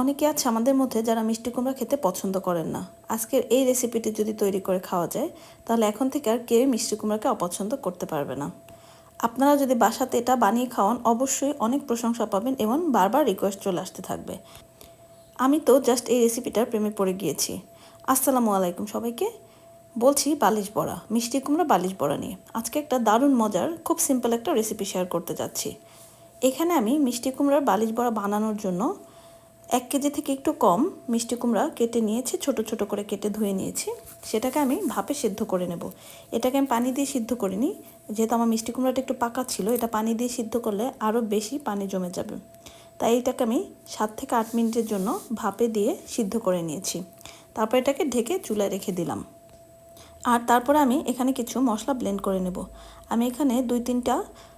অনেকে আছে আমাদের মধ্যে যারা মিষ্টি কুমড়া খেতে পছন্দ করেন না। আজকের এই রেসিপিটি যদি তৈরি করে খাওয়া যায়, তাহলে এখন থেকে আর কেউ মিষ্টি কুমড়াকে অপছন্দ করতে পারবে না। আপনারা যদি বাসাতে এটা বানিয়ে খাওয়ান, অবশ্যই অনেক প্রশংসা পাবেন এবং বারবার রিকোয়েস্ট চলে আসতে থাকবে। আমি তো জাস্ট এই রেসিপিটার প্রেমে পড়ে গিয়েছি। আসসালামু আলাইকুম সবাইকে। বলছি বালিশ বড়া, মিষ্টি কুমড়া বালিশ বড়া নিয়ে। আজকে একটা দারুণ মজার, খুব সিম্পল একটা রেসিপি শেয়ার করতে যাচ্ছি। এখানে আমি মিষ্টি কুমড়ার বালিশ বড়া বানানোর জন্য এক কেজি থেকে একটু কম মিষ্টি কুমড়া কেটে নিয়েছি, ছোট ছোট করে কেটে ধুয়ে নিয়েছি। সেটাকে আমি ভাপে সিদ্ধ করে নেব। এটাকে আমি পানি দিয়ে সিদ্ধ করিনি। যেহেতু আমার মিষ্টি কুমড়াটা একটু পাকা ছিল, এটা পানি দিয়ে সিদ্ধ করলে আরও বেশি পানি জমে যাবে। তাই এটাকে আমি সাত থেকে আট মিনিটের জন্য ভাপে দিয়ে সিদ্ধ করে নিয়েছি। তারপর এটাকে ঢেকে চুলায় রেখে দিলাম। আর তারপরে আমি এখানে কিছু মশলা ব্লেন্ড করে নেব। আমি এখানে দুই তিনটা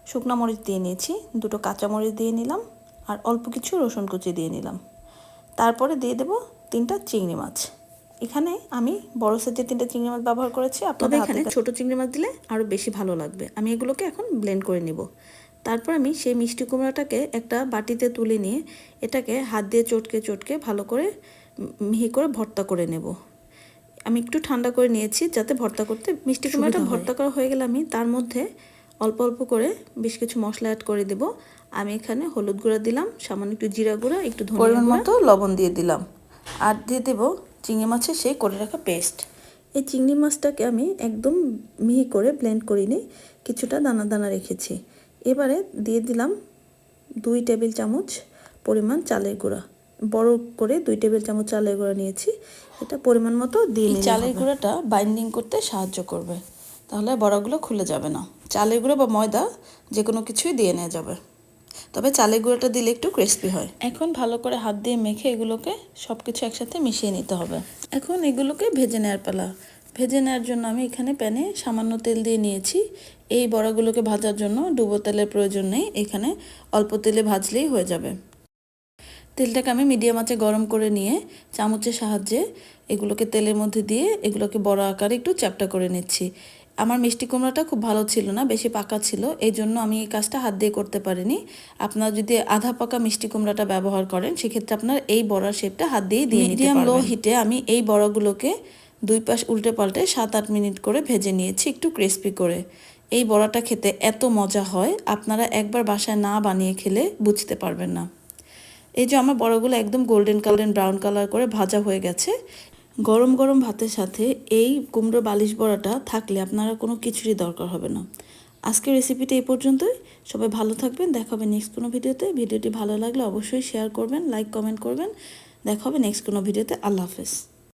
শুকনো মরিচ দিয়ে নিয়েছি, দুটো কাঁচা মরিচ দিয়ে নিলাম, আর অল্প কিছু রসুন কুচি দিয়ে নিলাম। তারপরে দিয়ে দেব তিনটা চিংড়ি মাছ। এখানে আমি বড় সাইজের তিনটা চিংড়ি মাছ ব্যবহার করেছি আপনাদের এখানে ছোট চিংড়ি মাছ দিলে আরও বেশি ভালো লাগবে। আমি এগুলোকে এখন ব্লেন্ড করে নেব। তারপর আমি সেই মিষ্টি কুমড়াটাকে একটা বাটিতে তুলে নিয়ে এটাকে হাত দিয়ে চটকে চটকে ভালো করে মিহি করে ভর্তা করে নেব। আমি একটু ঠান্ডা করে নিয়েছি যাতে ভর্তা করতে মিষ্টি কুমড়াটা ভর্তা করা হয়ে গেলে আমি তার মধ্যে অল্প অল্প করে বেশ কিছু মশলা অ্যাড করে দেব। আমি এখানে হলুদ গুঁড়া দিলাম সামান্য একটু জিরা গুঁড়া একটু পরিমাণ মতো লবণ দিয়ে দিলাম। আর দিয়ে দেব চিংড়ি মাছের সেই করে রাখা পেস্ট এই চিংড়ি মাছটাকে আমি একদম মিহি করে ব্লেন্ড করিনি কিছুটা দানা দানা রেখেছি। এবারে দিয়ে দিলাম দুই টেবিল চামচ পরিমাণ চালের গুঁড়া। বড় করে দুই টেবিল চামচ চালের গুঁড়া নিয়েছি। এটা পরিমাণ মতো দিয়ে চালের গুঁড়াটা বাইন্ডিং করতে সাহায্য করবে। তাহলে বড়াগুলো খুলে যাবে না। চালের গুঁড়ো বা ময়দা যে কোনো কিছুই দিয়ে নেওয়া যাবে। তবে চালের গুঁড়োটা দিলে একটু ক্রিস্পি হয়। এখন ভালো করে হাত দিয়ে মেখে এগুলোকে সব কিছু একসাথে মিশিয়ে নিতে হবে। এখন এগুলোকে ভেজে নেওয়ার পালা। ভেজে নেওয়ার জন্য আমি এখানে প্যানে সামান্য তেল দিয়ে নিয়েছি। এই বড়াগুলোকে ভাজার জন্য ডুবো তেলের প্রয়োজন নেই। এখানে অল্প তেলে ভাজলেই হয়ে যাবে। তেলটাকে আমি মিডিয়াম আঁচে গরম করে নিয়ে চামচের সাহায্যে এগুলোকে তেলের মধ্যে দিয়ে এগুলোকে বড় আকারে একটু চ্যাপটা করে নিচ্ছি। আমার মিষ্টি কুমড়াটা খুব ভালো ছিল না বেশি পাকা ছিল এই জন্য আমি এই কাজটা হাত দিয়ে করতে পারিনি। আপনারা যদি আধা পাকা মিষ্টি কুমড়াটা ব্যবহার করেন সেক্ষেত্রে আপনার এই বড়ার শেপটা হাত দিয়ে দিয়ে মিডিয়াম লো হিটে আমি এই বড়াগুলোকে দুই পাশ উল্টে পাল্টে সাত আট মিনিট করে ভেজে নিয়েছি একটু ক্রিস্পি করে। এই বড়াটা খেতে এত মজা হয় আপনারা একবার বাসায় না বানিয়ে খেলে বুঝতে পারবেন না। এই যে আমার বড়াগুলো একদম গোল্ডেন কালার ব্রাউন কালার করে ভাজা হয়ে গেছে গরম গরম ভাতের সাথে এই কুমড়ো বালিশ বড়াটা থাকলে আপনারা কোনো কিছুরই দরকার হবে না। আজকের রেসিপিটা এই পর্যন্তই। সবাই ভালো থাকবেন। দেখা হবে নেক্সট কোনো ভিডিওতে। ভিডিওটি ভালো লাগলে অবশ্যই শেয়ার করবেন লাইক কমেন্ট করবেন। দেখা হবে নেক্সট কোনো ভিডিওতে। আল্লাহ হাফেজ।